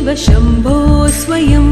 शिव शम्भो स्वयं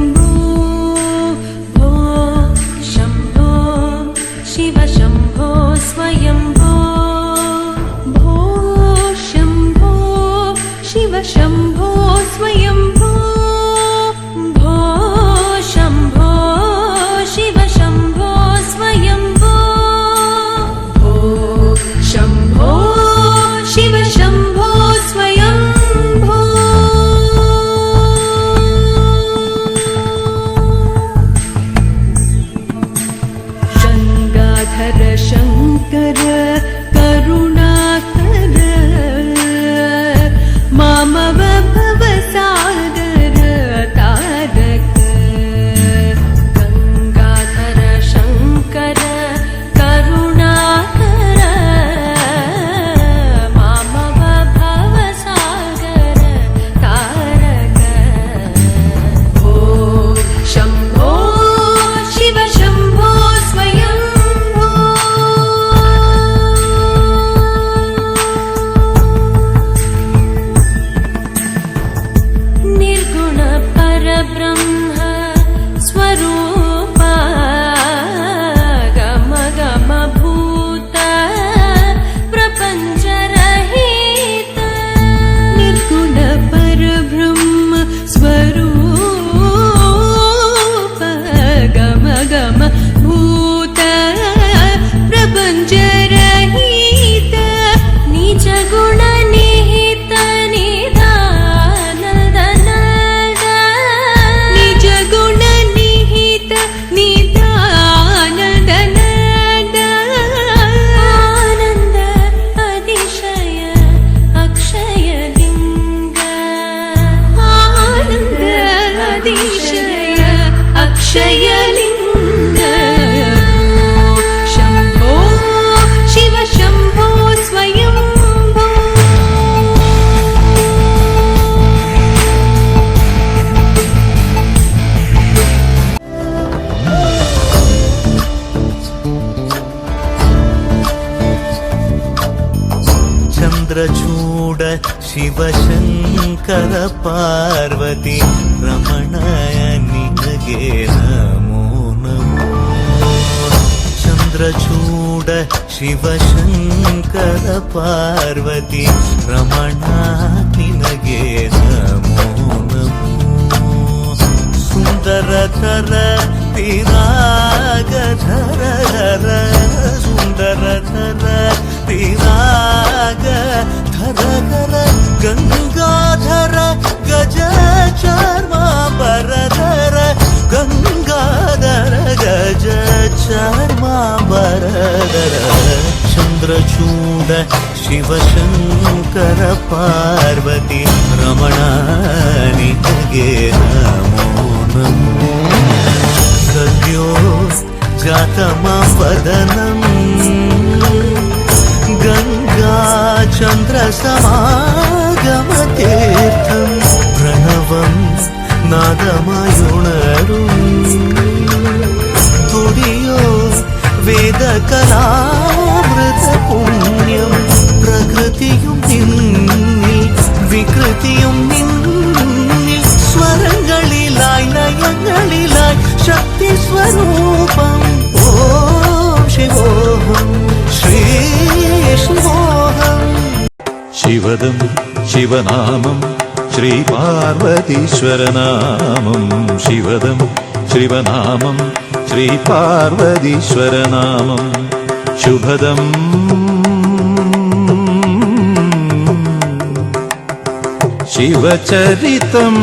ಶಿವಶಂಕರ ಪಾರ್ವತಿ ರಮಣಯ ನಿನಗೆ ನಮೋ ನಮೋ ಚಂದ್ರಚೂಡ ಶಿವಶಂಕರ ಪಾರ್ವತಿ ರಮಣ ನಿನಗೆ ನಮೋ ನಮೋ ಸುಂದರತರ ತಿರಾಗಧರ ಸುಂದರತರ ತಿರಾಗ ಧರ గంగాధర గజ చర్మాభరధర గంగాధర గజ చర్మాభరధర చంద్రచూడ శివశంకర పార్వతి రమణాని గే నమో నమో గద్యో జాతమా వదనం गङ्गा चन्द्रसमा തീർത്ഥം പ്രണവം നാദമായുണരും തുടിയോ വേദകലാമൃത പുണ്യം പ്രകൃതിയും സ്വരങ്ങളിലായി നയങ്ങളിലായി ശക്തി സ്വരൂപം ശിവദം ശിവനാമം ശ്രീപാർവതീശ്വരനാമം ശിവദം ശിവനാമം ശ്രീപാർവതീശ്വരനാമം ശുഭദം ശിവചരിതം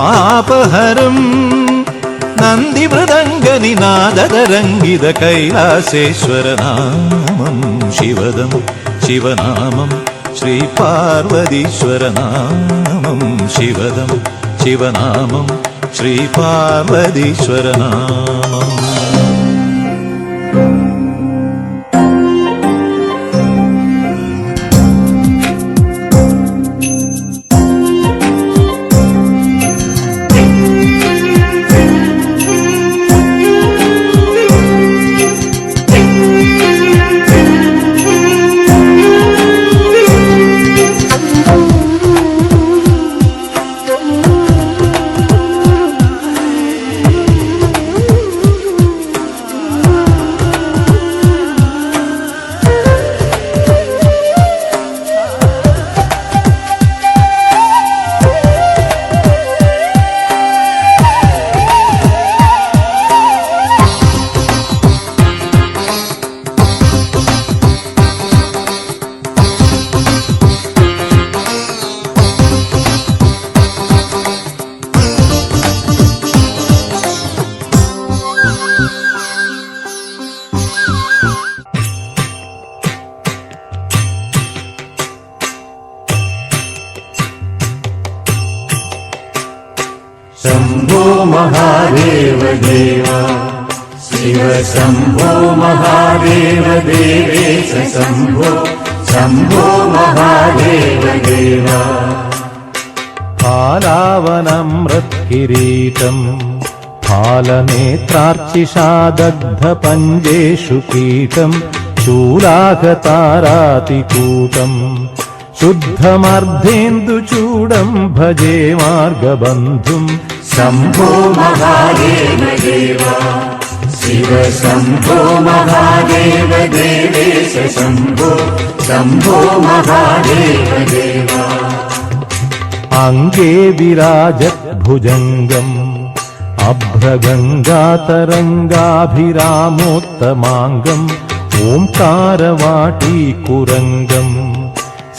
പാപഹരം నంది మృదంగ నినాదరంగిత కైలాసేశ్వర నామం శివదం శివనామం శ్రీ పార్వతీశ్వర నామం శివదం శివనామం శ్రీ పార్వతీశ్వర నామం महादेव शिव शम्भो महादेव देवेश शम्भो शम्भो महादेव देव कालावनम् रत्किरीटम् कालनेत्रार्चिशादग्भपञ्जेषु कीटम् शुद्धमर्धेन्दु चूडम् भजे मार्गबन्धुम् शम्भो महादेव देव शिव शम्भो महादेव देवेश शम्भो शम्भो महादेव देव अङ्गे विराजत् भुजङ्गम् अभ्रगङ्गातरङ्गाभिरामोत्तमाङ्गम् ओङ्कारवाटीकुरङ्गम्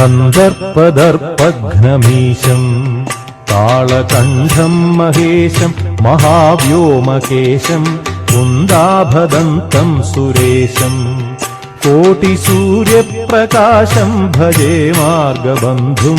सन्दर्पदर्पघ्नमीशम् दर्पघ्नमीशम् महेशम् महाव्योमकेशम् कुन्दाभदन्तम् सुरेशम् कोटिसूर्यप्रकाशम् भजे मार्गबन्धुम्